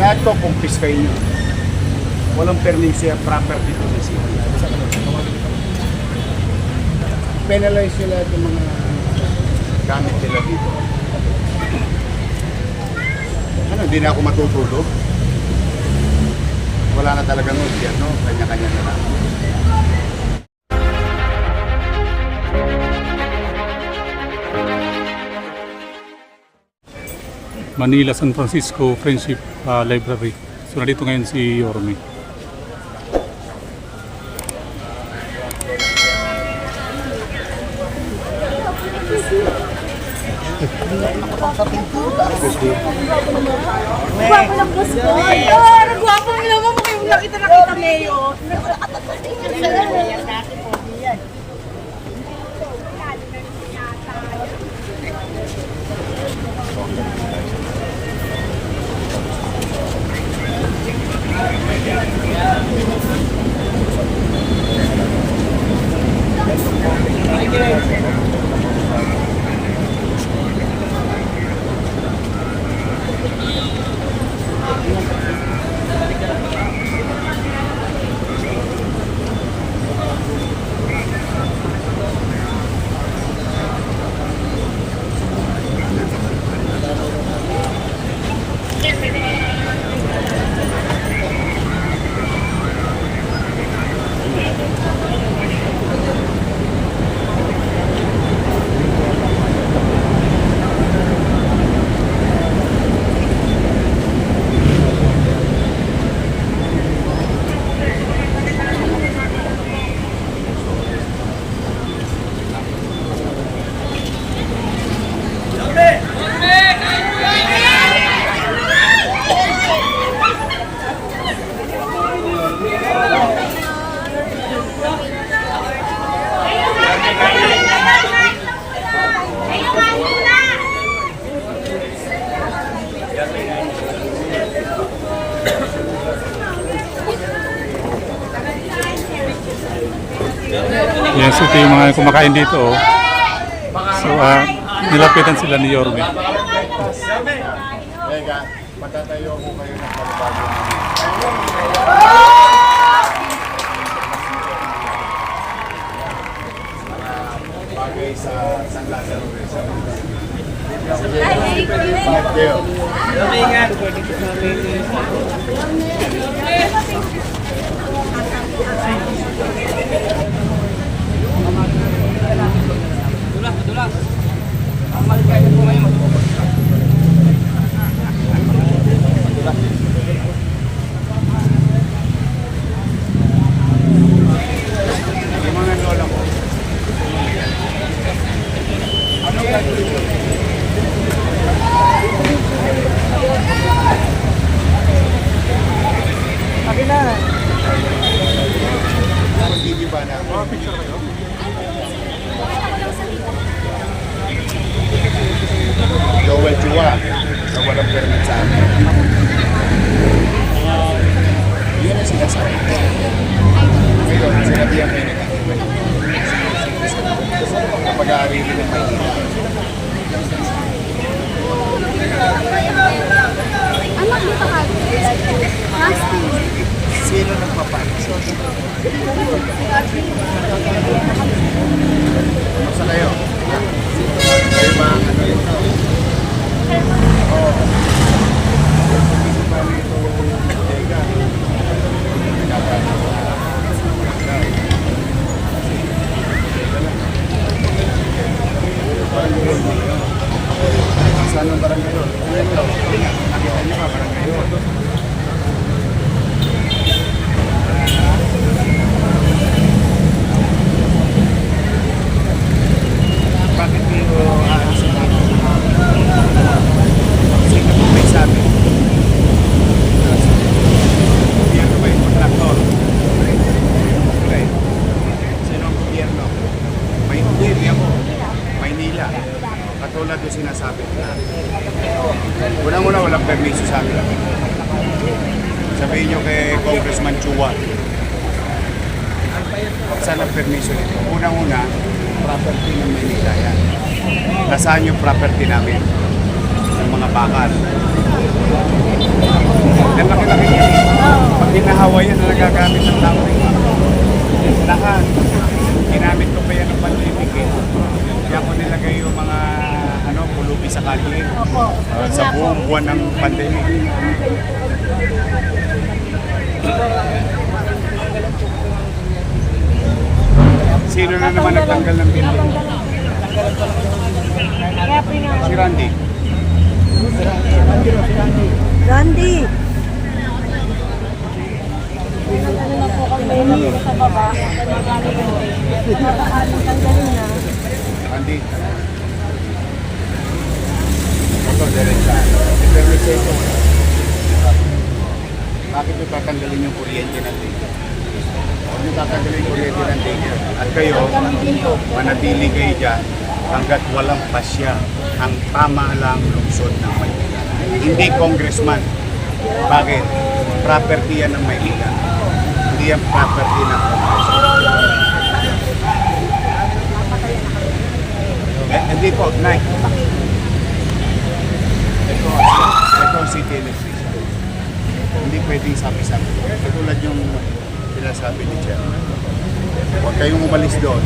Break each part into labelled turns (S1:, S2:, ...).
S1: Lahat to kumpis kayo nyo. Walang permiso yan, property to the city. Penalize sila yung mga gamit nila dito. Ano, hindi na ako matutulog? Wala na talaga nun, no? Kanya-kanya na lang.
S2: Manila, San Francisco Friendship ah, Library. So nandito ngayon si Yorme.
S3: Gwapo ng boss ko. Ang gwapo mo kayo nakita nakita Leo.
S2: Ito yung mga kumakain dito. Oh. So, ah, nilapitan sila ni Yorme.
S1: Teka, matatayo ko kayo ng pagbago bagay sa San Lazaro Restaurant. Ingat kayo. Yung Thank you. Sinasabi nila. Unang-una walang permiso sa amin. Sabihin nyo kay Congressman Chua. Saan ang permiso nito? Unang-una, property ng Maynila yan. Nasaan yung property namin? Ng mga bakal. Kawawa yan na nagagamit ng tao rin. Lahat. Ginamit ko pa yan ng pandemic eh. Kaya ko nilagay yung mga ano, pulubi sa kalye.
S3: Opo.
S1: Uh, sa buong buwan ng pandemic. Sino na naman nagtanggal ng building? Si Randy.
S3: Randy! Ano na po kami sa baba? Nakakaling tanggalin na.
S1: Randy. Ito, diretsa. Ito. Bakit ito tatanggalin yung kuryente ng tiger? Huwag nyo tatanggalin yung kuryente ng tiger. At kayo, manatili kayo dyan hanggat walang pasya ang pamahalang lungsod ng Maynila. Hindi congressman. Bakit? Property yan ng Maynila. Hindi yan property ng congressman. Eh, hindi po, Nay. Ito, ito ang city electrician. Hindi pwedeng sabi-sabi. Katulad yung sinasabi ni Chairman. Huwag kayong umalis doon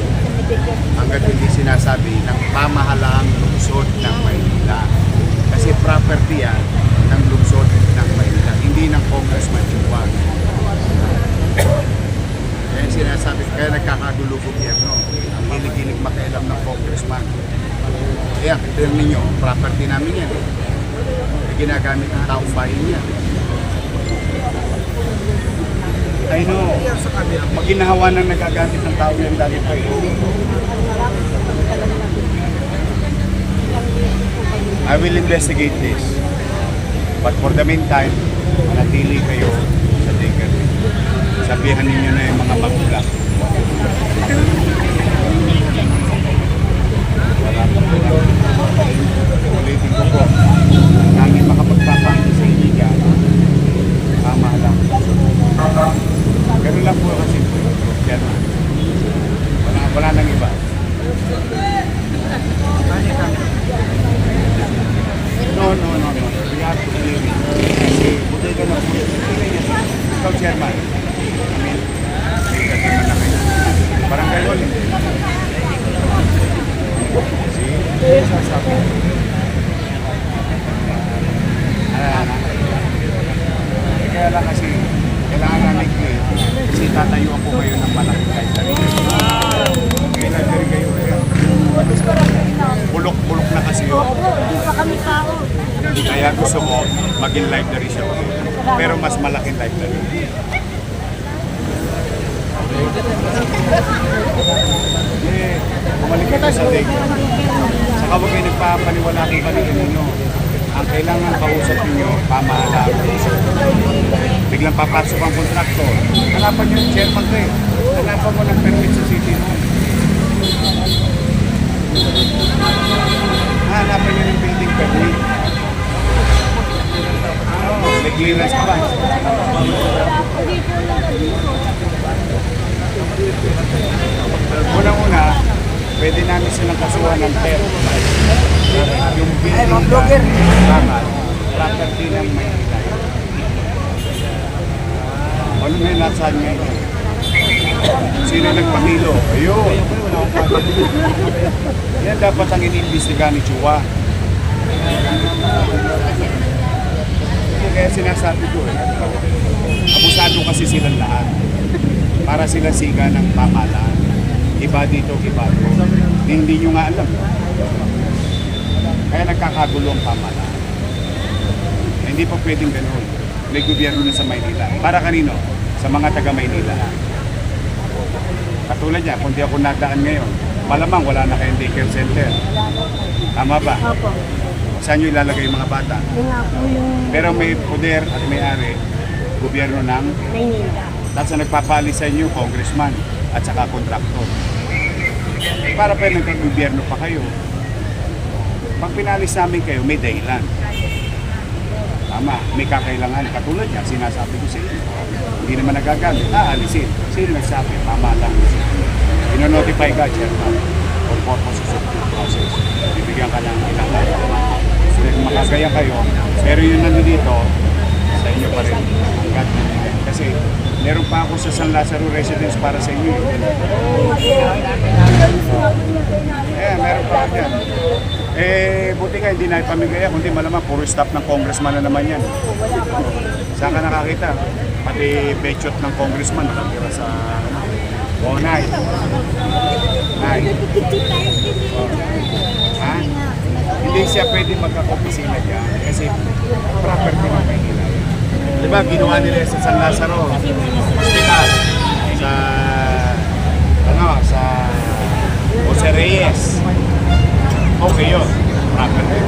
S1: hanggat hindi sinasabi ng pamahalaang lungsod ng Maynila. Kasi property yan ng lungsod ng Maynila, hindi ng Congressman Chua. Kaya sinasabi, kaya nagkakagulo gobyerno. Ang hilig-hilig makialam ng congressman. Kaya, tignan ninyo, property namin yan. Ginagamit ng taong bayan yan. I know. Maginahawa nang nagagamit ng tao yan dati pa. I will investigate this. But for the meantime, manatili kayo sa Tigger. Sabihan ninyo na yung mga magulang. Ulitin ko po, namin makapagpapangin sa inyo dyan, tama lang. Ganun lang po kasi po. Yan. Wala, wala nang iba. No, no, no, no. We have to clear it. Kasi buti ka na po. Ikaw, chairman. I mean, may katiman na kayo. Parang gano'n eh. See? Sasabi. Ano, ano? Eh, Kaya lang kasi, kailangan namin clear. Kasi tatayuan po kayo ng malaking library. Kailan din kayo eh. Bulok-bulok na kasi yun.
S3: Hindi pa kami tao.
S1: Kaya gusto mo maging library siya ulit. Pero mas malaking library. Eh, bumalik ka sa day. Saka huwag kayo nagpapaniwala kay kanila ninyo. Ang kailangan kausap ninyo, pamahalaan. Biglang papasok ang kontraktor. Hanapan nyo yung chairman ko eh. Hanapan mo ng permit sa city hall. Hanapan nyo ng building permit. May clearance ka ba? Unang-una, pwede namin silang kasuhan ng PER. Yung building na bakal, property ng Maynila. Ano may nasaan ngayon? Sino nagpahilo? Ayun. Yan dapat ang iniimbestiga ni Chua. Kaya sinasabi ko eh, abusado kasi silang lahat. Para sila siga ng pamahalaan. Iba dito, iba doon. Hindi nyo nga alam. Kaya nagkakagulo ang pamahalaan. Hindi pa pwedeng ganun. May gobyerno na sa Maynila. Para kanino? Sa mga taga Maynila. Katulad niya, kung di ako nadaan ngayon, malamang wala na kayong daycare center. Tama ba?
S3: Opo.
S1: Saan nyo ilalagay yung mga bata?
S3: Yung nga po yung
S1: Pero may poder at may-ari, gobyerno ng
S3: Maynila.
S1: tapos ang nagpapaalis sa inyo, congressman at saka kontraktor. Para pa nagka-gobyerno pa kayo. Pag pinalis namin kayo, may dahilan. Tama, may kakailangan. Katulad niya, sinasabi ko sa inyo. Hindi naman nagagamit, aalisin. Sino nagsabi? Tama lang. Ino-notify ka, chairman, for purposes of due process. Bibigyan ka ng ilang makagaya kayo, pero yun nandito dito, sa inyo pa rin. Hanggat, kasi ako sa San Lazaro Residence para sa inyo. Eh, meron pa ako dyan. Eh, buti nga hindi na ipamigay kundi malamang puro staff ng congressman na naman yan. Saan ka nakakita? Pati bechot ng congressman nakatira sa Oh, night. Night. Hindi siya pwede magkakapisina dyan kasi property ng Maynila. Di ba, ginawa nila sa San Lazaro, hospital, sa, ano, sa Jose Reyes. Okay yun, property.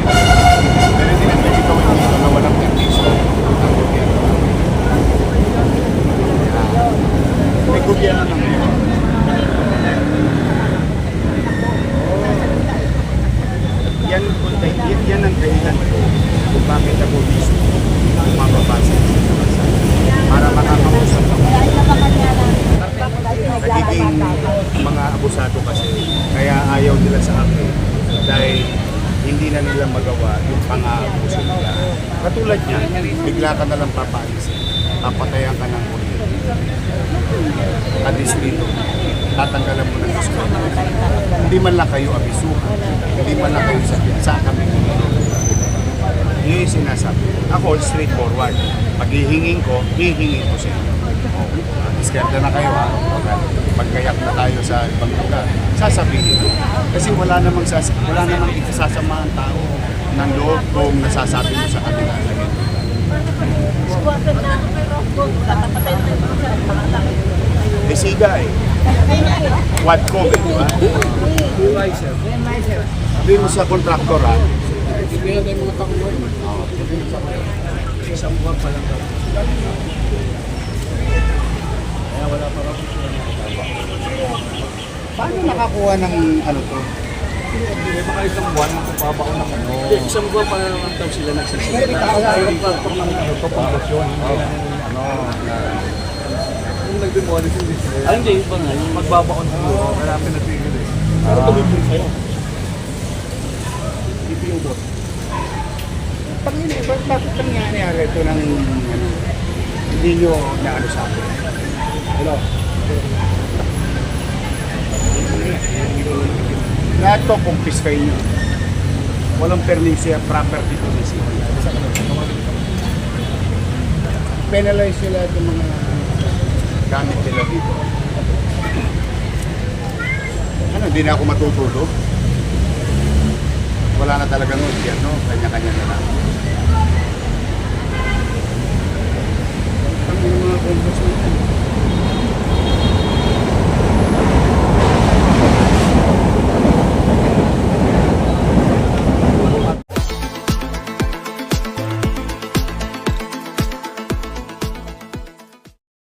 S1: Pero hindi na pwede gawin dito na walang permiso ng gobyerno. May gobyerno naman yun. Yan, yan, yan ang dahilan ko kung bakit ako mismo bumababa sa bansa. Para makakausap ako. Nagiging mga abusado kasi. Kaya ayaw nila sa akin dahil hindi na nila magawa yung pang-aabuso nila. Katulad niya, bigla ka na lang papaalisin. Papatayan ka ng kuryente. Alis dito. Tatanggalan mo ng eskwela. Hindi man lang kayo abisuhan. Hindi man lang kayo sabihan. Saan kami Yun yung sinasabi. Ako, straightforward. Pag hihingin ko, hihingin ko sa inyo. Oh, Diskarte na kayo ha. Pagkayak na tayo sa ibang lugar, sasabihin ko. Kasi wala namang, sas wala namang ikasasama ang tao ng loob kung nasasabi mo sa kanila. na ganyan. Eh, siga eh. Quadcom eh, di ba? Sabi mo sa kontraktor ha, isang buwan pa lang. Kaya wala pa Paano nakakuha ng ano to? Hindi baka isang buwan magpapabaon ng ano.
S4: Isang buwan pa naman daw sila
S1: Hindi,
S4: nagsisimula.
S1: kaya yung platform ng ano to. Hindi na ano, na
S4: Kung nag-demolish hindi sila. Hindi. Iba nga. Yung magbabaon siguro.
S1: wala pinatigil eh.
S4: Pero tumibig sa'yo.
S1: DPO Pag hindi, bakit nangyayari ito ng ano, hindi nyo na ano sa akin? Hello? Lahat to kumpis kayo nyo. Walang permissive property to this area. Penalize sila itong mga gamit nila dito. Ano, hindi na ako matutulog. Wala na talaga nun, no? Kanya-kanya na lang. Ang mga kumpis nyo.